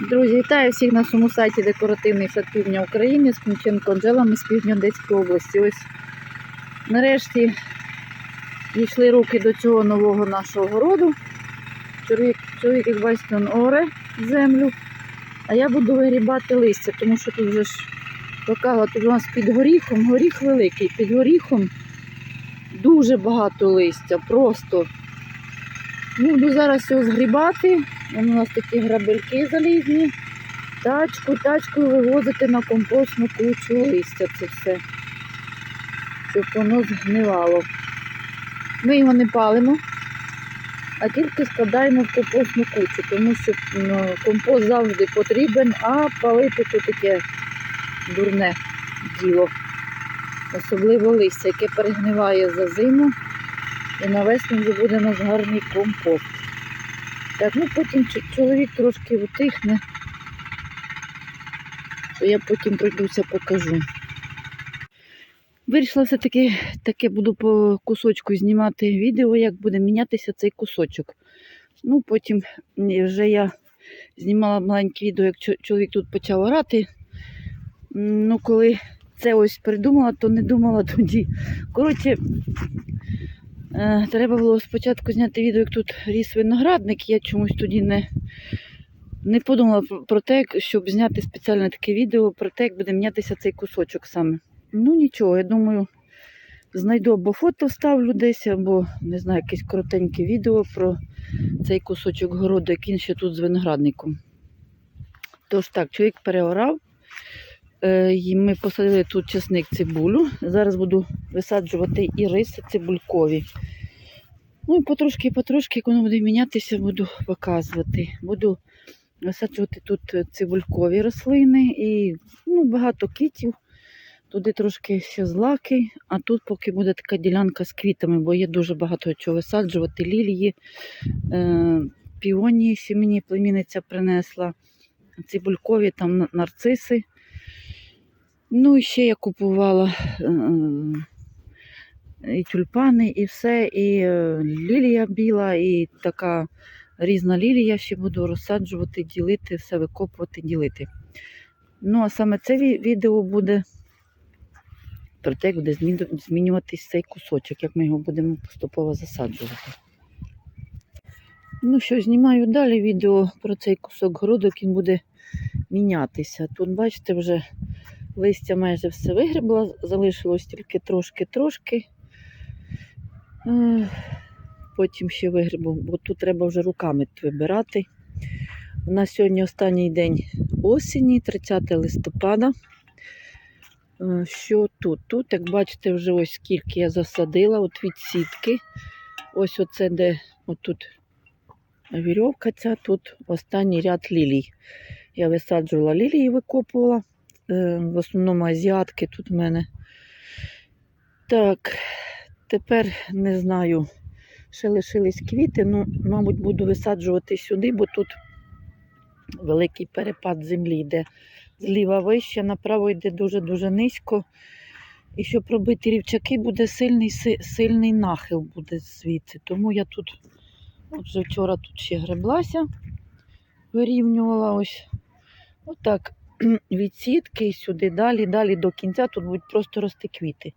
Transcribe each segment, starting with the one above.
Друзі, вітаю всіх на своєму сайті Декоративний сад Півдня України з Кунченко Анжелами з Півдня Одеської області. Ось нарешті дійшли руки до цього нового нашого городу. Чоловік, чоловік як бачите, он оре землю. А я буду вигрібати листя, тому що тут вже ж така тут у нас під горіхом, горіх великий, під горіхом дуже багато листя, просто. Буду зараз його згрібати. Вон у нас такі грабельки залізні. Тачку, тачкою вивозити на компостну кучу листя це все, щоб воно згнивало. Ми його не палимо, а тільки складаємо в компостну кучу, тому що ну, компост завжди потрібен, а палити то таке дурне діло. Особливо листя, яке перегниває за зиму. І на весну вже буде у нас гарний компост. Так, ну потім чоловік трошки утихне, то я потім пройдуся покажу. Вирішила все-таки таке буду по кусочку знімати відео, як буде мінятися цей кусочок. Ну, потім вже я знімала маленьке відео, як чоловік тут почав орати. Ну, коли це ось придумала, то не думала тоді. Коротше, Треба було спочатку зняти відео, як тут ріс виноградник. Я чомусь тоді не, не подумала про- те, щоб зняти спеціальне таке відео про те, як буде мінятися цей кусочок саме. Ну нічого, я думаю, знайду або фото вставлю десь, або не знаю, якесь коротеньке відео про цей кусочок городу, як він ще тут з виноградником. Тож так, чоловік переорав. Е, Ми посадили тут чесник цибулю. Зараз буду висаджувати і риси цибулькові. Ну і потрошки-потрошки, як воно буде мінятися, буду показувати. Буду висаджувати тут цибулькові рослини і ну, багато квітів. Туди трошки ще злаки, а тут поки буде така ділянка з квітами, бо є дуже багато чого висаджувати. Лілії, е, піонії, ще мені племінниця принесла, цибулькові там нарциси. Ну, і ще я купувала е, і тюльпани, і все, і е, лілія біла, і така різна лілія ще буду розсаджувати, ділити, все викопувати, ділити. Ну, а саме це відео буде про те, як буде змінюватись цей кусочок, як ми його будемо поступово засаджувати. Ну що, знімаю далі відео про цей кусок городу, як він буде мінятися. Тут, бачите, вже листя майже все вигребла, залишилось тільки трошки-трошки. Потім ще вигребу, бо тут треба вже руками вибирати. У нас сьогодні останній день осені, 30 листопада. Е, Що тут? Тут, як бачите, вже ось скільки я засадила, от від сітки. Ось оце, де отут вірьовка ця, тут останній ряд лілій. Я висаджувала лілії, викопувала. Е, В основному азіатки тут в мене. Так, тепер не знаю, ще лишились квіти. Ну, мабуть, буду висаджувати сюди, бо тут великий перепад землі йде. Зліва вище, направо йде дуже-дуже низько. І щоб робити рівчаки, буде сильний, сильний нахил буде звідси. Тому я тут, от вже вчора тут ще греблася, вирівнювала ось. Отак від сітки сюди, далі, далі до кінця тут будуть просто рости квіти.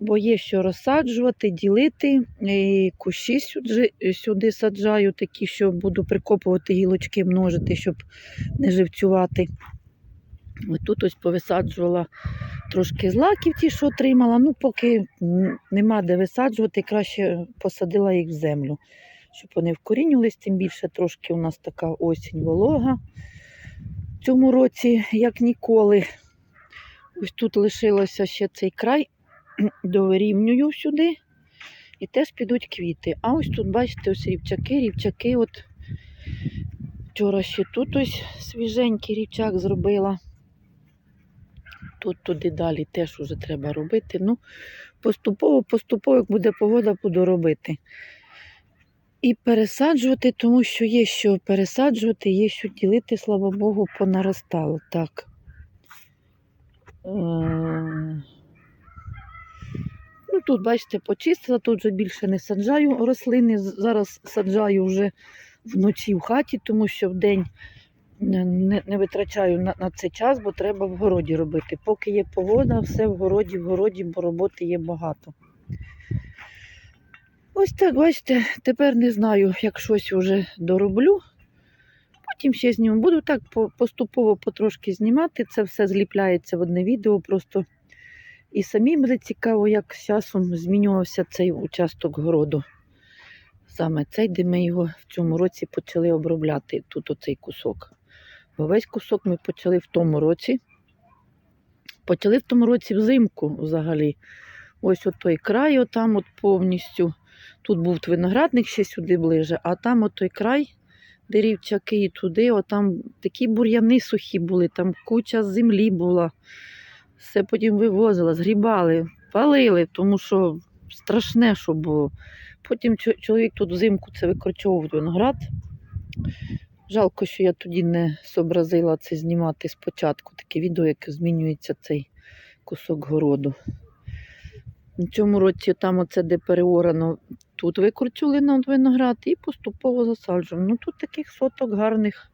Бо є що розсаджувати, ділити. І кущі сюди, сюди саджаю, такі, що буду прикопувати гілочки, множити, щоб не живцювати. Ось тут ось повисаджувала трошки злаків, ті, що отримала. Ну, поки нема де висаджувати, краще посадила їх в землю, щоб вони вкорінювались, тим більше трошки у нас така осінь волога в цьому році, як ніколи. Ось тут лишилося ще цей край, довирівнюю сюди. І теж підуть квіти. А ось тут, бачите, ось рівчаки, рівчаки. От вчора ще тут ось свіженький рівчак зробила. Тут туди далі теж вже треба робити. Ну, поступово, поступово, як буде погода, буду робити. І пересаджувати, тому що є що пересаджувати, є що ділити, слава Богу, понаростало. Так. Е, Ну, тут, бачите, почистила, тут вже більше не саджаю рослини. Зараз саджаю вже вночі в хаті, тому що вдень не, не витрачаю на, на це час, бо треба в городі робити. Поки є погода, все в городі, в городі, бо роботи є багато. Ось так, бачите, тепер не знаю, як щось вже дороблю. Потім ще зніму. Буду так поступово потрошки знімати. Це все зліпляється в одне відео. Просто і самі буде цікаво, як з часом змінювався цей участок городу. Саме цей, де ми його в цьому році почали обробляти, тут оцей кусок. Бо весь кусок ми почали в тому році. Почали в тому році взимку взагалі. Ось от той край, отам от повністю. Тут був виноградник ще сюди ближе, а там от той край, де рівчаки і туди, отам такі бур'яни сухі були, там куча землі була. Все потім вивозила, згрібали, палили, тому що страшне, що було. Потім чоловік тут взимку це викорчовував виноград. Жалко, що я тоді не зобразила це знімати спочатку, таке відео, як змінюється цей кусок городу. У цьому році там оце, де переорано, тут викорчули на виноград і поступово засаджуємо. Ну тут таких соток гарних,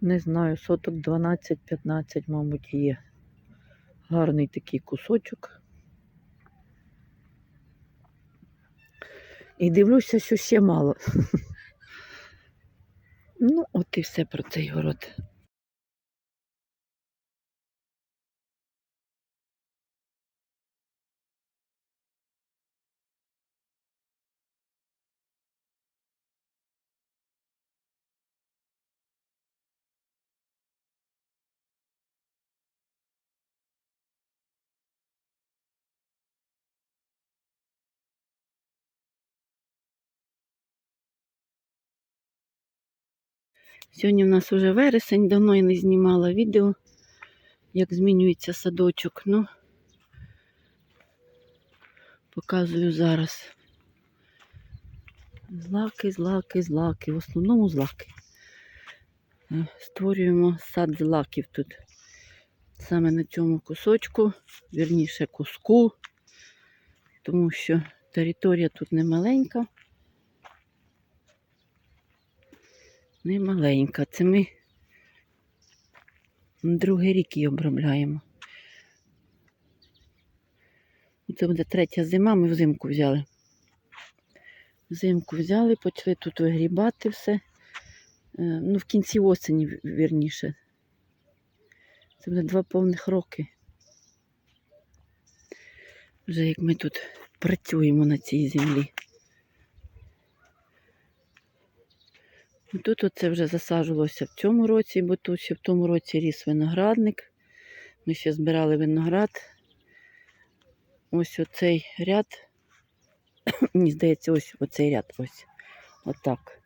не знаю, соток 12-15, мабуть, є. Гарний такий кусочок. І дивлюся, що ще мало. Ну, от і все про цей город. Сьогодні в нас уже вересень, давно я не знімала відео, як змінюється садочок. Ну, показую зараз. Злаки, злаки, злаки. В основному злаки. Е, Створюємо сад злаків тут. Саме на цьому кусочку, вірніше куску, тому що територія тут не маленька. Не маленька. Це ми другий рік її обробляємо. Це буде третя зима, ми взимку взяли. Взимку взяли, почали тут вигрібати все. Е, Ну, в кінці осені, вірніше. Це буде два повних роки. Вже як ми тут працюємо на цій землі. Тут оце вже засаджувалося в цьому році, бо тут ще в тому році ріс виноградник. Ми ще збирали виноград. Ось оцей ряд. Мені здається, ось оцей ряд. Ось. Отак.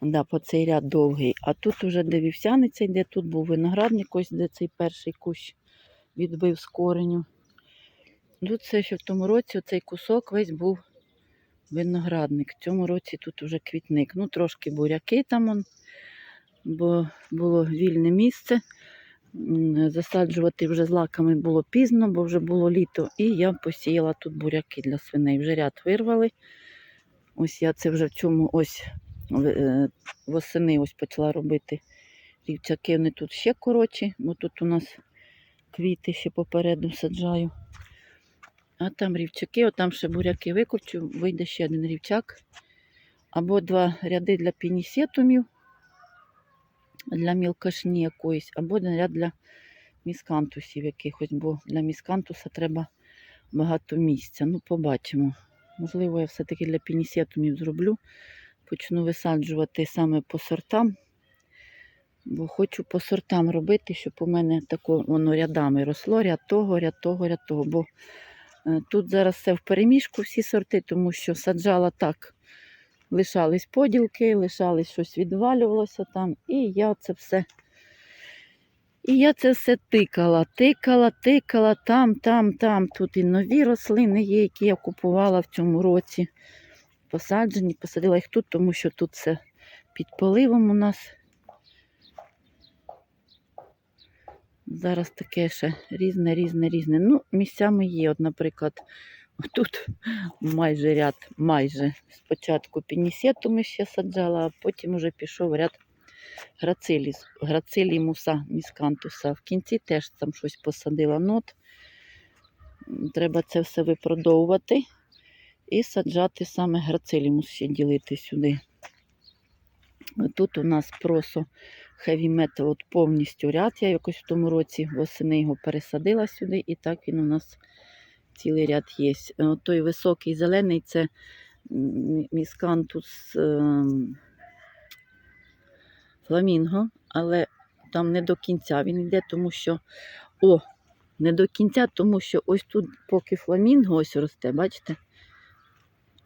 Да, по цей ряд довгий. А тут уже де вівсяниця йде, тут був виноградник, ось де цей перший кущ відбив з кореню. Тут це ще в тому році оцей кусок весь був виноградник. В цьому році тут уже квітник. Ну, трошки буряки там, он, бо було вільне місце. Засаджувати вже злаками було пізно, бо вже було літо. І я посіяла тут буряки для свиней. Вже ряд вирвали. Ось я це вже в цьому ось е, восени ось почала робити. Рівчаки вони тут ще коротші, бо тут у нас квіти ще попереду саджаю. А там рівчаки, отам ще буряки викорчу, вийде ще один рівчак. Або два ряди для пінісетумів, для мілкашні якоїсь, або один ряд для міскантусів якихось, бо для міскантуса треба багато місця. Ну, побачимо. Можливо, я все-таки для пінісетумів зроблю. Почну висаджувати саме по сортам, бо хочу по сортам робити, щоб у мене тако воно рядами росло, ряд того, ряд того, ряд того. Бо Тут зараз все в переміжку, всі сорти, тому що саджала так. Лишались поділки, лишались щось відвалювалося там. І я це все. І я це все тикала, тикала, тикала там, там, там. Тут і нові рослини є, які я купувала в цьому році. Посаджені, посадила їх тут, тому що тут все під поливом у нас. Зараз таке ще різне, різне, різне. Ну, місцями є. От, наприклад, тут майже ряд, майже спочатку пінісету ми ще саджала, а потім вже пішов ряд грациліс, грацилімуса міскантуса. В кінці теж там щось посадила нот. М, Треба це все випродовувати і саджати саме грацилімус ще ділити сюди. Тут у нас просто heavy metal от повністю ряд. Я якось в тому році восени його пересадила сюди, і так він у нас цілий ряд є. Е, Той високий зелений це міскантус ем, фламінго, але там не до кінця він йде, тому що о, не до кінця, тому що ось тут, поки фламінго ось росте, бачите?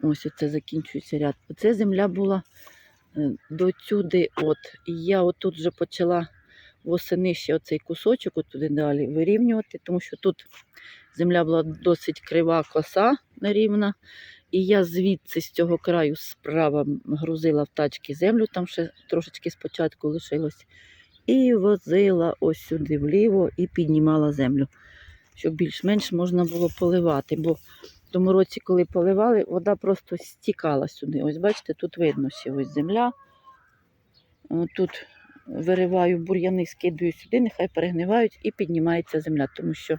Ось оце закінчується ряд. Оце земля була до сюди, от. І я отут вже почала восени ще оцей кусочок отуди далі вирівнювати, тому що тут земля була досить крива коса нерівна. І я звідси з цього краю справа грузила в тачки землю, там ще трошечки спочатку лишилось. І возила ось сюди вліво і піднімала землю, щоб більш-менш можна було поливати. Бо тому році, коли поливали, вода просто стікала сюди. Ось бачите, тут видно ще ось земля. Тут вириваю бур'яни, скидую сюди, нехай перегнивають і піднімається земля, тому що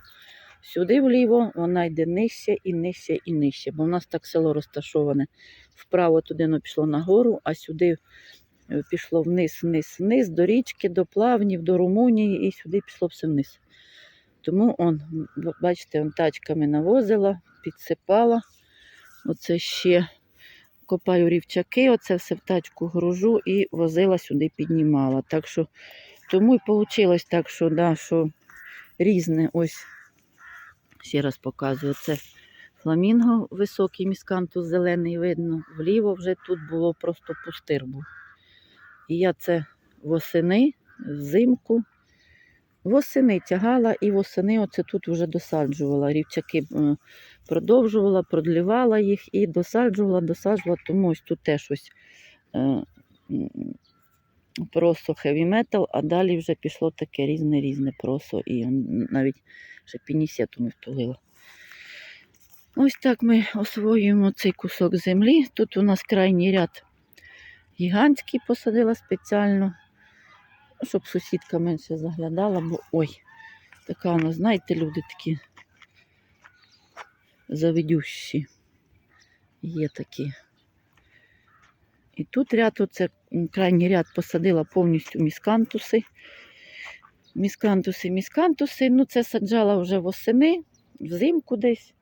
сюди вліво вона йде нижче і нижче і нижче. Бо в нас так село розташоване. Вправо туди воно пішло нагору, а сюди е, пішло вниз, вниз, вниз, до річки, до плавнів, до Румунії і сюди пішло все вниз. Тому он, бачите, он тачками навозила, підсипала. Оце ще копаю рівчаки, оце все в тачку гружу і возила сюди, піднімала. Так що, тому і вийшло так, що, да, що різне. Ось ще раз показую. Це фламінго високий, міскантус зелений видно. Вліво вже тут було просто пустир був. І я це восени, взимку. Восени тягала і восени оце тут вже досаджувала. Рівчаки е, продовжувала, продлівала їх і досаджувала, досаджувала, тому ось тут теж ось е, просо heavy metal, а далі вже пішло таке різне-різне просо. І навіть ще пінісету не втулила. Ось так ми освоюємо цей кусок землі. Тут у нас крайній ряд гігантський посадила спеціально, щоб сусідка менше заглядала, бо ой, така вона, знаєте, люди такі завидющі. Є такі. І тут ряд, оце крайній ряд посадила повністю міскантуси. Міскантуси, міскантуси. Ну, це саджала вже восени, взимку десь.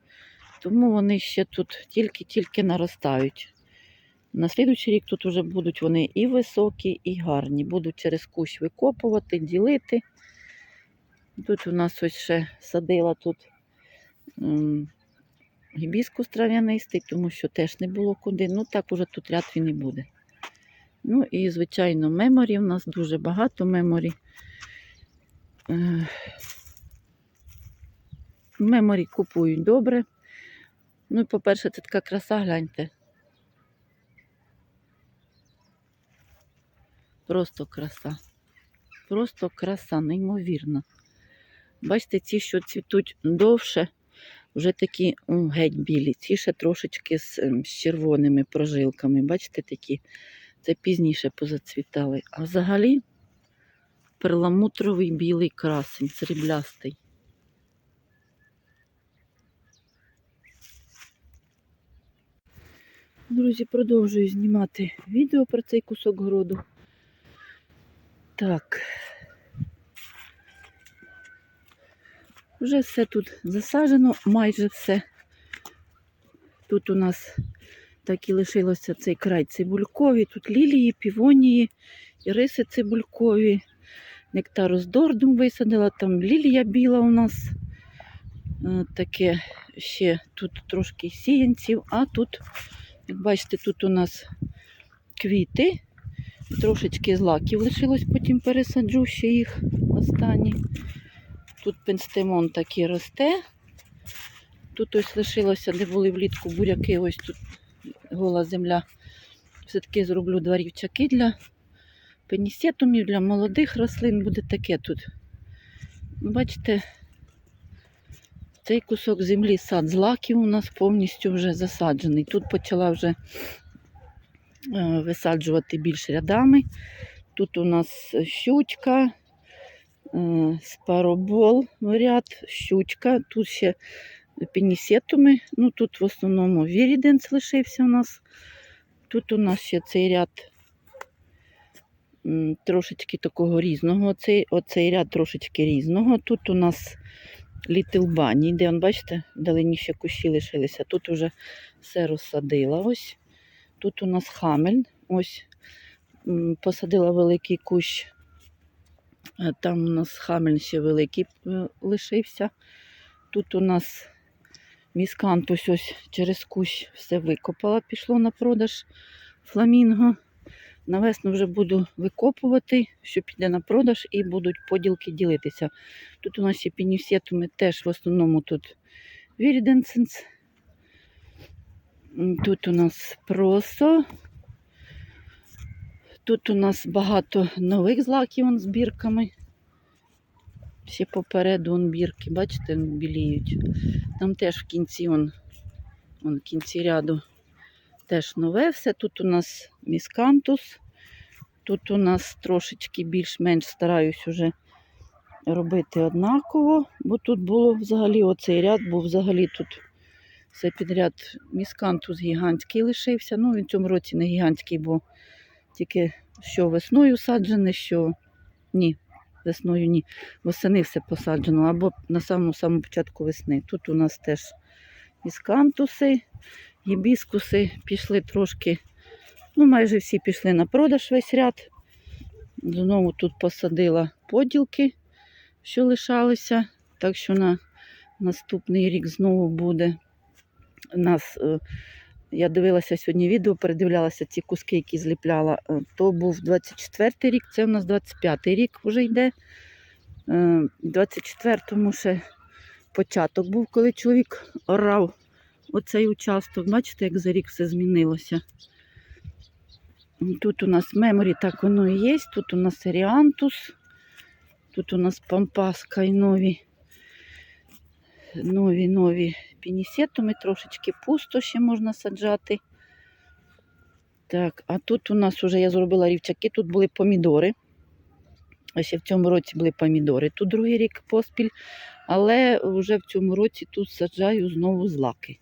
Тому вони ще тут тільки-тільки наростають. На слідуючий рік тут вже будуть вони і високі, і гарні. Будуть через кущ викопувати, ділити. Тут у нас ось ще садила тут гібіскус трав'янистий, тому що теж не було куди. Ну так уже тут ряд він і буде. Ну і, звичайно, меморі. У нас дуже багато меморі. Е, Меморі купують добре. Ну і, по-перше, це така краса, гляньте. Просто краса. Просто краса, неймовірна. Бачите, ці, що цвітуть довше, вже такі геть білі. Ці ще трошечки з, ем, з червоними прожилками. Бачите, такі. Це пізніше позацвітали. А взагалі перламутровий білий красень, сріблястий. Друзі, продовжую знімати відео про цей кусок городу. Так. Вже все тут засаджено, майже все. Тут у нас так і лишилося цей край цибулькові. Тут лілії, півонії, іриси цибулькові, нектарус дордум висадила, там лілія біла у нас. Е, Таке ще тут трошки сіянців, а тут, як бачите, тут у нас квіти. Трошечки злаків лишилось, потім пересаджу ще їх останні. Тут пенстемон такий росте. Тут ось лишилося, де були влітку буряки, ось тут гола земля. Все-таки зроблю два рівчаки для пенісетумів, для молодих рослин буде таке тут. Бачите, цей кусок землі сад злаків у нас повністю вже засаджений. Тут почала вже висаджувати більш рядами. Тут у нас щучка, е, спаробол, ряд, щучка. Тут ще пінісетуми. Ну, тут в основному віріденс лишився у нас. Тут у нас ще цей ряд трошечки такого різного. Оцей, оцей ряд трошечки різного. Тут у нас Bunny, де, бачите, вдалині ще кущі лишилися. Тут уже все розсадила. Ось. Тут у нас хамель. Ось посадила великий кущ. Е, Там у нас хамель ще великий е, лишився. Тут у нас міскантус ось через кущ все викопала, пішло на продаж фламінго. На весну вже буду викопувати, що піде на продаж і будуть поділки ділитися. Тут у нас ще пінісетуми теж в основному тут віріденсенс. Тут у нас просо. Тут у нас багато нових злаків з бірками. Ще попереду он бірки, бачите, біліють. Там теж в кінці, он, он в кінці ряду теж нове все. Тут у нас міскантус. Тут у нас трошечки більш-менш стараюсь уже робити однаково, бо тут було взагалі оцей ряд, був взагалі тут все підряд міскантус гігантський лишився. Ну, він в цьому році не гігантський, бо тільки що весною саджене, що ні, весною ні. Восени все посаджено, або на самому самому початку весни. Тут у нас теж міскантуси, гібіскуси пішли трошки, ну майже всі пішли на продаж весь ряд. Знову тут посадила поділки, що лишалися. Так що на наступний рік знову буде. Нас, е, я дивилася сьогодні відео, передивлялася ці куски, які зліпляла. Е, То був 24-й рік, це у нас 25-й рік вже йде. Е, 24-му ще початок був, коли чоловік орав оцей участок. Бачите, як за рік все змінилося. Тут у нас меморі, так воно і є. Тут у нас Еріантус, тут у нас Пампаска і нові, нові, нові пінісетуми, трошечки пусто ще можна саджати. Так, а тут у нас вже я зробила рівчаки, тут були помідори. Ще в цьому році були помідори. Тут другий рік поспіль, але вже в цьому році тут саджаю знову злаки.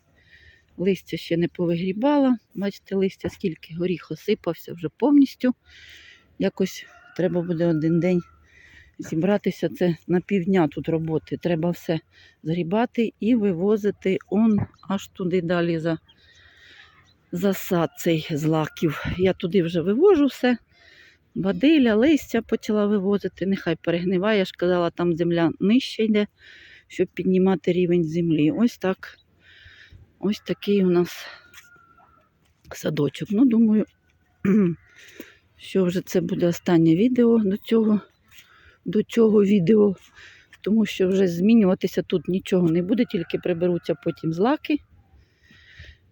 Листя ще не повигрібала. Бачите, листя скільки горіх осипався вже повністю. Якось треба буде один день зібратися. Це на півдня тут роботи. Треба все згрібати і вивозити он аж туди далі за, за сад цей злаків. Я туди вже вивожу все. Бадиля, листя почала вивозити, нехай перегниває. Я ж казала, там земля нижче йде, щоб піднімати рівень землі. Ось так. Ось такий у нас садочок. Ну, думаю, що вже це буде останнє відео до цього, до цього відео, тому що вже змінюватися тут нічого не буде, тільки приберуться потім злаки.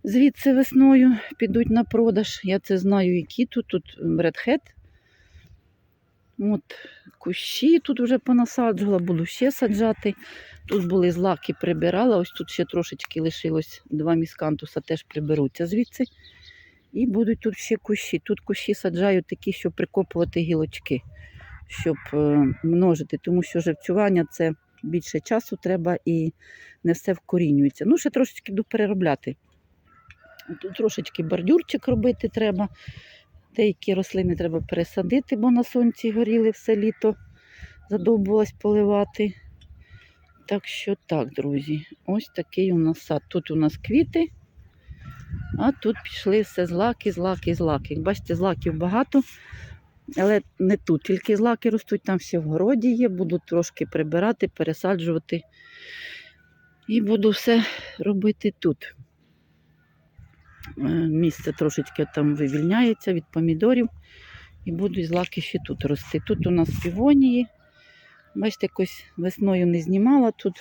Звідси весною підуть на продаж. Я це знаю, які тут, тут редхед. От кущі тут вже понасаджувала, буду ще саджати. Тут були злаки, прибирала. Ось тут ще трошечки лишилось два міскантуса, теж приберуться звідси. І будуть тут ще кущі. Тут кущі саджаю такі, щоб прикопувати гілочки, щоб е, множити, тому що живцювання це більше часу треба і не все вкорінюється. Ну, ще трошечки буду переробляти. Тут трошечки бордюрчик робити треба. Деякі рослини треба пересадити, бо на сонці горіли все літо, задовбувалась поливати. Так що так, друзі, ось такий у нас сад. Тут у нас квіти, а тут пішли все злаки, злаки, злаки. Бачите, злаків багато, але не тут, тільки злаки ростуть, там ще в городі є, буду трошки прибирати, пересаджувати. І буду все робити тут. Е, Місце трошечки там вивільняється від помідорів. І будуть злаки ще тут рости. Тут у нас півонії. Бачите, якось весною не знімала тут.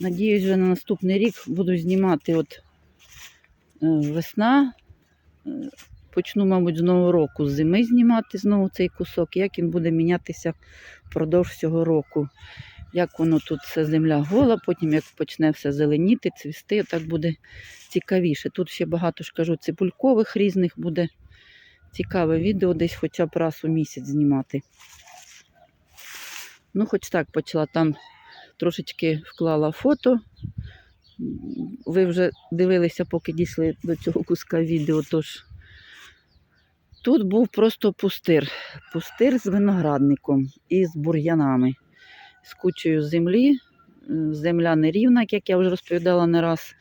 Надіюсь, вже на наступний рік буду знімати от е, весна. Почну, мабуть, з нового року, з зими знімати знову цей кусок, як він буде мінятися впродовж цього року. Як воно тут все земля гола, потім як почне все зеленіти, цвісти, так буде цікавіше. Тут ще багато ж кажу, цибулькових різних буде цікаве відео десь хоча б раз у місяць знімати. Ну, хоч так почала там трошечки вклала фото. Ви вже дивилися, поки дійшли до цього куска відео. Тож тут був просто пустир. Пустир з виноградником і з бур'янами, з кучею землі. Земля нерівна, як я вже розповідала не раз.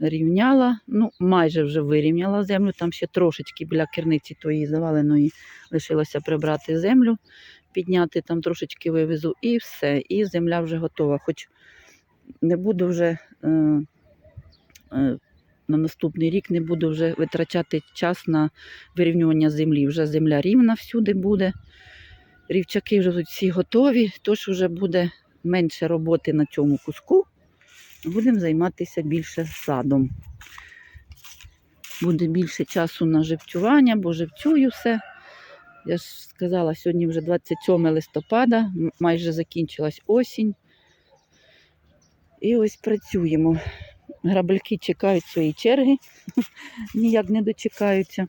Рівняла, ну майже вже вирівняла землю. Там ще трошечки біля керниці тої заваленої лишилося прибрати землю, підняти там трошечки вивезу і все. І земля вже готова. Хоч не буду вже е, е, на наступний рік не буду вже витрачати час на вирівнювання землі. Вже земля рівна всюди буде. Рівчаки вже тут всі готові, тож вже буде менше роботи на цьому куску. Будемо займатися більше садом. Буде більше часу на живцювання, бо живцюю все. Я ж сказала, сьогодні вже 27 листопада, майже закінчилась осінь. І ось працюємо. Грабельки чекають своєї черги, ніяк не дочекаються.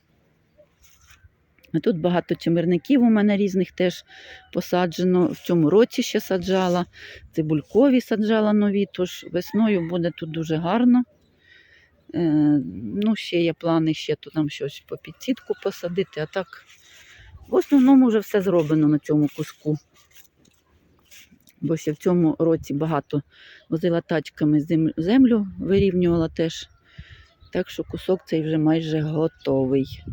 А Тут багато чимирників у мене різних теж посаджено. В цьому році ще саджала, цибулькові саджала нові, тож весною буде тут дуже гарно. Е, ну, ще є плани, ще тут там щось по підсітку посадити, а так в основному вже все зроблено на цьому куску. Бо ще в цьому році багато возила тачками землю, вирівнювала теж. Так що кусок цей вже майже готовий.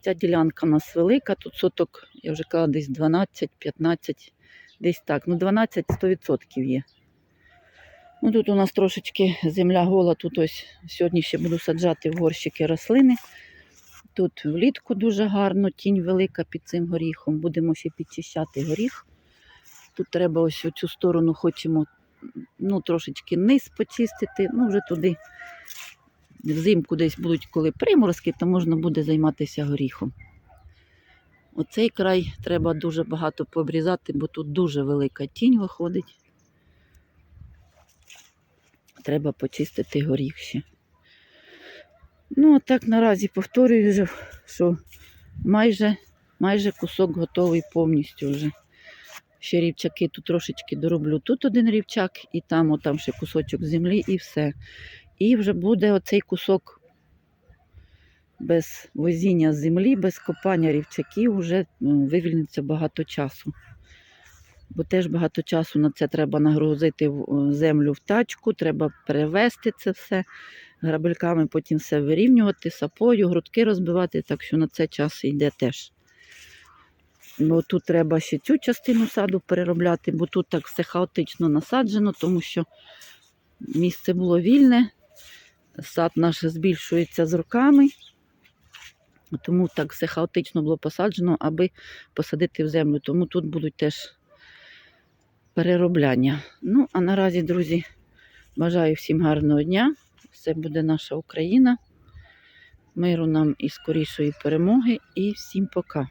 Ця ділянка у нас велика, тут соток, я вже казала, десь 12-15, десь так. Ну, 12 100% є. Ну, тут у нас трошечки земля гола, тут ось сьогодні ще буду саджати в горщики рослини. Тут влітку дуже гарно, тінь велика під цим горіхом. Будемо ще підчищати горіх. Тут треба ось цю сторону хочемо ну, трошечки низ почистити, ну вже туди взимку десь будуть коли приморозки, то можна буде займатися горіхом. Оцей край треба дуже багато пообрізати, бо тут дуже велика тінь виходить. Треба почистити горіх ще. Ну, а так наразі повторюю що майже, майже кусок готовий повністю вже. Ще рівчаки тут трошечки дороблю. Тут один рівчак, і там, отам ще кусочок землі, і все. І вже буде оцей кусок без возіння землі, без копання рівчаків, вже вивільниться багато часу. Бо теж багато часу на це треба нагрузити землю в тачку, треба перевести це все грабельками, потім все вирівнювати, сапою, грудки розбивати, так що на це час йде теж. Бо тут треба ще цю частину саду переробляти, бо тут так все хаотично насаджено, тому що місце було вільне, сад наш збільшується з роками, тому так все хаотично було посаджено, аби посадити в землю. Тому тут будуть теж переробляння. Ну, а наразі, друзі, бажаю всім гарного дня. Все буде наша Україна. Миру нам і скорішої перемоги. І всім пока.